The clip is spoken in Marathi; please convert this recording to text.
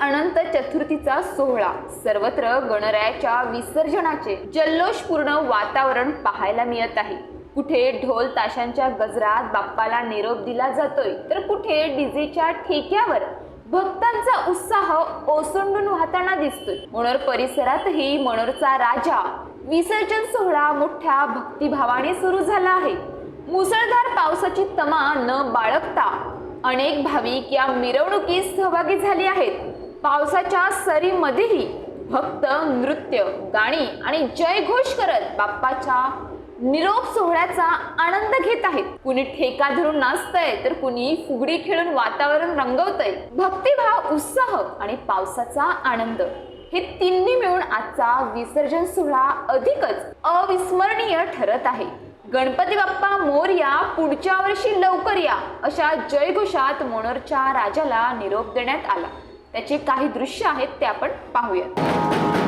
अनंत चतुर्थीचा सोहळा. सर्वत्र गणरायाच्या विसर्जनाचे जल्लोषपूर्ण वातावरण पाहायला मिळत आहे. कुठे ढोल ताशांच्या गजरात बाप्पाला निरोप दिला जातोय तर कुठे डीजेच्या ठेक्यावर भक्तांचा उत्साह ओसंडून वाहताना दिसतोय. मनोर परिसरातही मनोरचा राजा. विसर्जन सोहळा मोठ्या भक्तिभावाने सुरू झाला आहे. मुसळधार पावसाची तमा न बाळगता अनेक भाविक या मिरवणुकीत सहभागी झाले आहेत. पावसाच्या सरीमध्येही भक्त नृत्य गाणी आणि जयघोष करत बाप्पाच्या निरोप सोहळ्याचा आनंद घेत आहेत. कुणी ठेका धरून नाचतय तर कुणी फुगडी खेळून वातावरण रंगवतंय. भक्तिभाव उत्साह आणि पावसाचा आनंद. हे तिन्ही मिळून आजचा विसर्जन सोहळा अधिकच अविस्मरणीय ठरत आहे. गणपती बाप्पा मोरया पुढच्या वर्षी लवकर या अशा जयघोषात मोनोरच्या राजाला निरोप देण्यात आला. त्याचे काही दृश्य आहेत ते आपण पाहूयात.